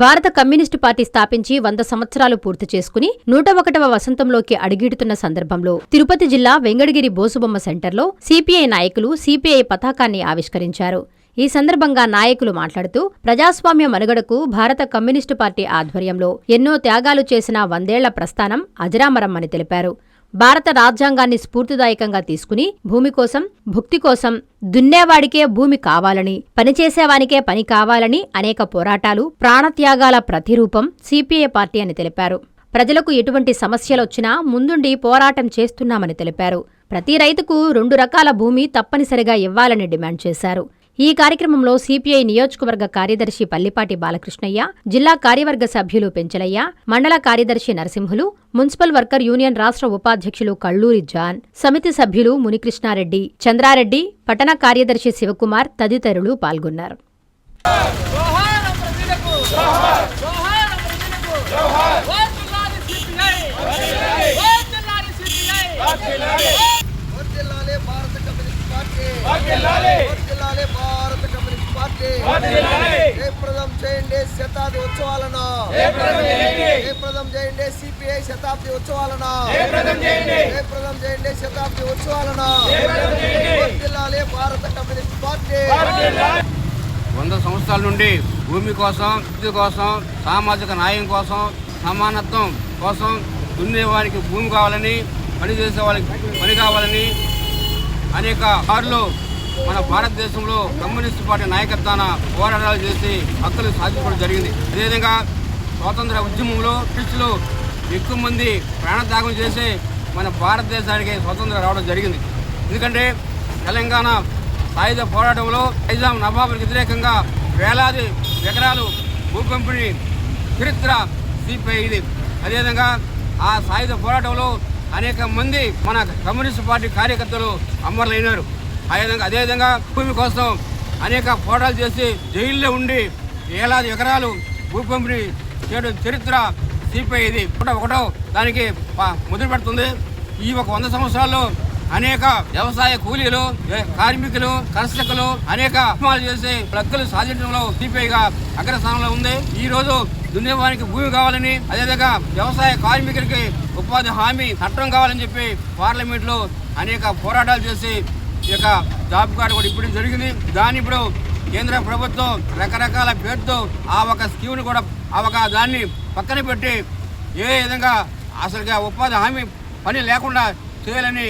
భారత communist party స్థాపించి వంద సంవత్సరాలు పూర్తి చేసుకుని నూట ఒకటవ వసంతంలోకి అడుగిడుతున్న సందర్భంలో తిరుపతి జిల్లా వెంగడగిరి బోసుబొమ్మ సెంటర్లో సిపిఐ నాయకులు సిపిఐ పతాకాన్ని ఆవిష్కరించారు. ఈ సందర్భంగా నాయకులు మాట్లాడుతూ ప్రజాస్వామ్య మనుగడకు భారత కమ్యూనిస్టు పార్టీ ఆధ్వర్యంలో ఎన్నో త్యాగాలు చేసిన వందేళ్ళ ప్రస్థానం అజరామరమ్మని తెలిపారు. భారత రాజ్యాంగాన్ని స్ఫూర్తిదాయకంగా తీసుకుని భూమి కోసం భుక్తి కోసం దున్నేవాడికే భూమి కావాలని పనిచేసేవానికే పని కావాలని అనేక పోరాటాలు ప్రాణత్యాగాల ప్రతిరూపం సిపిఐ పార్టీ అని తెలిపారు. ప్రజలకు ఎటువంటి సమస్యలొచ్చినా ముందుండి పోరాటం చేస్తున్నామని తెలిపారు. ప్రతి రైతుకు రెండు రకాల భూమి తప్పనిసరిగా ఇవ్వాలని డిమాండ్ చేశారు. ఈ కార్యక్రమంలో సిపిఐ నియోజకవర్గ కార్యదర్శి పల్లిపాటి బాలకృష్ణయ్య జిల్లా కార్యవర్గ సభ్యులు పెంచలయ్య మండల కార్యదర్శి నరసింహులు మున్సిపల్ వర్కర్ యూనియన్ రాష్ట్ర ఉపాధ్యక్షులు కళ్ళూరి జాన్ సమితి సభ్యులు మునికృష్ణారెడ్డి చంద్రారెడ్డి పట్టణ కార్యదర్శి శివకుమార్ తదితరులు పాల్గొన్నారు భారత కమ్యూనిస్ట్ పార్టీ జయప్రదం చేయండి శతాబ్ది ఉత్సవాలను. జయప్రదం చేయండి. జయప్రదం చేయండి సిపిఐ శతాబ్ది ఉత్సవాలను. జయప్రదం చేయండి. జయప్రదం చేయండి శతాబ్ది ఉత్సవాలను. జయప్రదం చేయండి. వర్ధిల్లాలి భారత కమ్యూనిస్ట్ పార్టీ. వర్ధిల్లాలి వంద సంవత్సరాల నుండి భూమి కోసం విద్యుత్ కోసం సామాజిక న్యాయం కోసం సమానత్వం కోసం దున్నేవారికి భూమి కావాలని పని చేసే వాళ్ళకి పని కావాలని అనేక సార్లు మన భారతదేశంలో కమ్యూనిస్ట్ పార్టీ నాయకత్వాన పోరాటాలు చేసి హక్కులు సాధించుకోవడం జరిగింది. అదేవిధంగా స్వాతంత్ర ఉద్యమంలో బ్రిటిష్లు ఎక్కువ మంది ప్రాణత్యాగం చేసి మన భారతదేశానికి స్వతంత్రం రావడం జరిగింది. ఎందుకంటే తెలంగాణ సాయుధ పోరాటంలో నైజాం నవాబులకు వ్యతిరేకంగా వేలాది ఎకరాలు భూకంపిణీ చరిత్ర సిపిఐది. అదేవిధంగా ఆ సాయుధ పోరాటంలో అనేక మంది మన కమ్యూనిస్ట్ పార్టీ కార్యకర్తలు అమరులైనారు. అదేవిధంగా అదేవిధంగా భూమి కోసం అనేక పోరాటాలు చేసి జైల్లో ఉండి ఏలాది ఎకరాలు భూ పంపిణీ చేయడం చరిత్ర సిపిఐ ఇది. ఒకటో ఒకటో దానికి ముద్ర పెడుతుంది. ఈ ఒక వంద సంవత్సరాల్లో అనేక వ్యవసాయ కూలీలు కార్మికులు కర్షకులు అనేక చేసి లక్కులు సాధించడంలో సిపిఐగా అగ్రస్థానంలో ఉంది. ఈ రోజు దున్నేవానికి భూమి కావాలని అదేవిధంగా వ్యవసాయ కార్మికులకి ఉపాధి హామీ చట్టం కావాలని చెప్పి పార్లమెంట్లో అనేక పోరాటాలు చేసి ఈ యొక్క జాబ్ కార్డు కూడా ఇప్పుడు జరిగింది. దాన్ని ఇప్పుడు కేంద్ర ప్రభుత్వం రకరకాల పేరుతో ఆ ఒక స్కీమ్ని కూడా ఆ ఒక దాన్ని పక్కన పెట్టి ఏ విధంగా అసలుగా ఉపాధి హామీ పని లేకుండా చేయాలని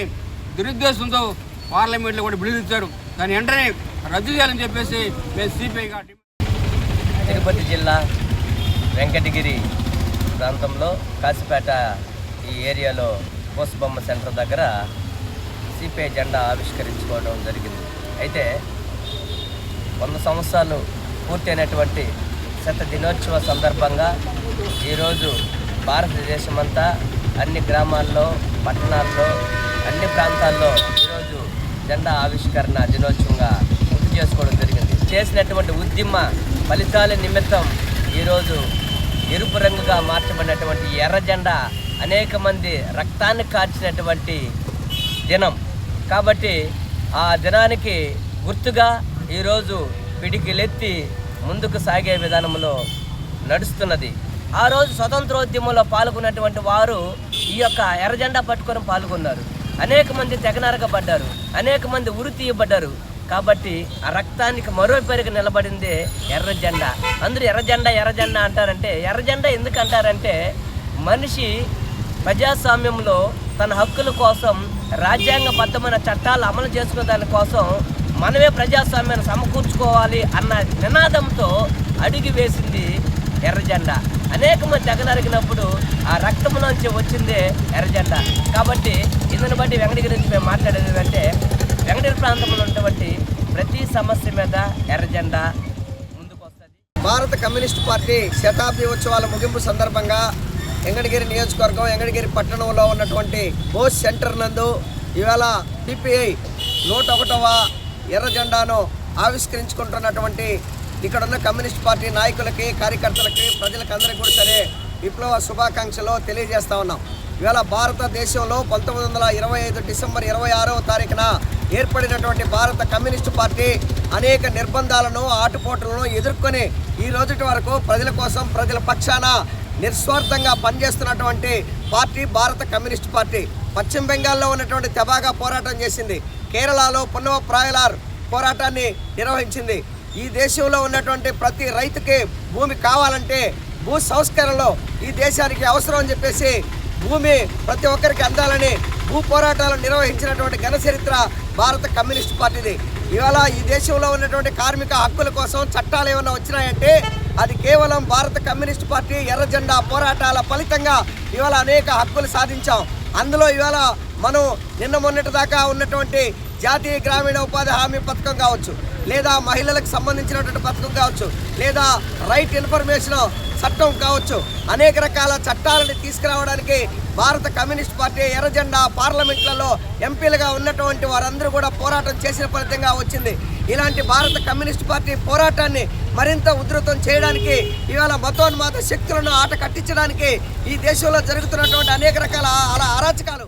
దురుద్దేశంతో పార్లమెంట్లో కూడా బిడుదిచ్చారు దాన్ని వెంటనే రద్దు చేయాలని చెప్పేసి మేము సిపిఐగా తిరుపతి జిల్లా వెంకటగిరి ప్రాంతంలో కాసిపేట ఈ ఏరియాలో పోసుబొమ్మ సెంటర్ దగ్గర సిపిఐ జెండా ఆవిష్కరించుకోవడం జరిగింది. అయితే వంద సంవత్సరాలు పూర్తయినటువంటి శత దినోత్సవ సందర్భంగా ఈరోజు భారతదేశమంతా అన్ని గ్రామాల్లో పట్టణాల్లో అన్ని ప్రాంతాల్లో ఈరోజు జెండా ఆవిష్కరణ దినోత్సవంగా గుర్తు చేసుకోవడం జరిగింది. చేసినటువంటి ఉద్యమ ఫలితాల నిమిత్తం ఈరోజు ఎరుపు రంగుగా మార్చబడినటువంటి ఎర్ర జెండా అనేక మంది రక్తాన్ని కార్చినటువంటి దినం. కాబట్టి ఆ దినానికి గుర్తుగా ఈరోజు పిడికిలెత్తి ముందుకు సాగే విధానంలో నడుస్తున్నది. ఆ రోజు స్వతంత్రోద్యమంలో పాల్గొన్నటువంటి వారు ఈ యొక్క ఎర్రజెండా పట్టుకొని పాల్గొన్నారు. అనేక మంది తెగనరగబడ్డారు. అనేక మంది ఉరి తీయబడ్డారు. కాబట్టి ఆ రక్తానికి మరో పేరుగా నిలబడింది ఎర్ర జెండా అందరూ ఎర్ర జెండా ఎర్ర జెండా అంటారంటే ఎర్ర జెండా ఎందుకు అంటారంటే మనిషి ప్రజాస్వామ్యంలో తన హక్కుల కోసం రాజ్యాంగబద్ధమైన చట్టాలు అమలు చేసుకునే దానికోసం మనమే ప్రజాస్వామ్యాన్ని సమకూర్చుకోవాలి అన్న నినాదంతో అడుగు వేసింది ఎర్రజెండా అనేక మంది తెగనరిగినప్పుడు ఆ రక్తంలోంచి వచ్చిందే ఎర్రజెండా కాబట్టి ఇందుని బట్టి వెంకటగిరి నుంచి మేము మాట్లాడేది ఏంటంటే వెంకటగిరి ప్రాంతంలో ఉన్నటువంటి ప్రతి సమస్య మీద ఎర్రజెండా ముందుకు వస్తుంది భారత కమ్యూనిస్ట్ పార్టీ శతాబ్ది ఉత్సవాల ముగింపు సందర్భంగా ఎంగడిగిరి నియోజకవర్గం ఎంగడిగిరి పట్టణంలో ఉన్నటువంటి బోస్ సెంటర్ నందు ఇవాళ పిపిఐ నూట ఒకటవ ఎర్ర జెండాను ఆవిష్కరించుకుంటున్నటువంటి ఇక్కడ ఉన్న కమ్యూనిస్ట్ పార్టీ నాయకులకి కార్యకర్తలకి ప్రజలకు అందరికీ కూడా సరే విప్లవ శుభాకాంక్షలు తెలియజేస్తా ఉన్నాం. ఇవాళ భారతదేశంలో పంతొమ్మిది వందల ఇరవై ఐదు డిసెంబర్ ఇరవై ఆరవ తారీఖున ఏర్పడినటువంటి భారత కమ్యూనిస్టు పార్టీ అనేక నిర్బంధాలను ఆటుపోటులను ఎదుర్కొని ఈ రోజుటి వరకు ప్రజల కోసం ప్రజల పక్షాన నిస్వార్థంగా పనిచేస్తున్నటువంటి పార్టీ భారత కమ్యూనిస్ట్ పార్టీ పశ్చిమ బెంగాల్లో ఉన్నటువంటి తెబాగా పోరాటం చేసింది. కేరళలో పున్నవ ప్రాయలార్ పోరాటాన్ని నిర్వహించింది. ఈ దేశంలో ఉన్నటువంటి ప్రతి రైతుకి భూమి కావాలంటే భూ సంస్కరణలో ఈ దేశానికి అవసరం అని చెప్పేసి భూమి ప్రతి ఒక్కరికి అందాలని భూ పోరాటాలు నిర్వహించినటువంటి ఘన చరిత్ర భారత కమ్యూనిస్ట్ పార్టీది. ఇవాళ ఈ దేశంలో ఉన్నటువంటి కార్మిక హక్కుల కోసం చట్టాలు ఏమైనా వచ్చినాయంటే అది కేవలం భారత కమ్యూనిస్ట్ పార్టీ ఎర్ర జెండా పోరాటాల ఫలితంగా ఇవాళ అనేక హక్కులు సాధించాం. అందులో ఇవాళ మనం నిన్న మొన్నటి దాకా ఉన్నటువంటి జాతీయ గ్రామీణ ఉపాధి హామీ పథకం కావచ్చు లేదా మహిళలకు సంబంధించినటువంటి పథకం కావచ్చు లేదా రైట్ ఇన్ఫర్మేషన్ చట్టం కావచ్చు అనేక రకాల చట్టాలను తీసుకురావడానికి భారత కమ్యూనిస్ట్ పార్టీ ఎర్రజెండా పార్లమెంట్లలో ఎంపీలుగా ఉన్నటువంటి వారందరూ కూడా పోరాటం చేసిన ఫలితంగా వచ్చింది. ఇలాంటి భారత కమ్యూనిస్ట్ పార్టీ పోరాటాన్ని మరింత ఉధృతం చేయడానికి ఇవాళ మతోన్మాత శక్తులను ఆట కట్టించడానికి ఈ దేశంలో జరుగుతున్నటువంటి అనేక రకాల అలా అరాచకాలు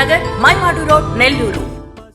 నగర్ మైమాడు రోడ్ నెల్లూరు.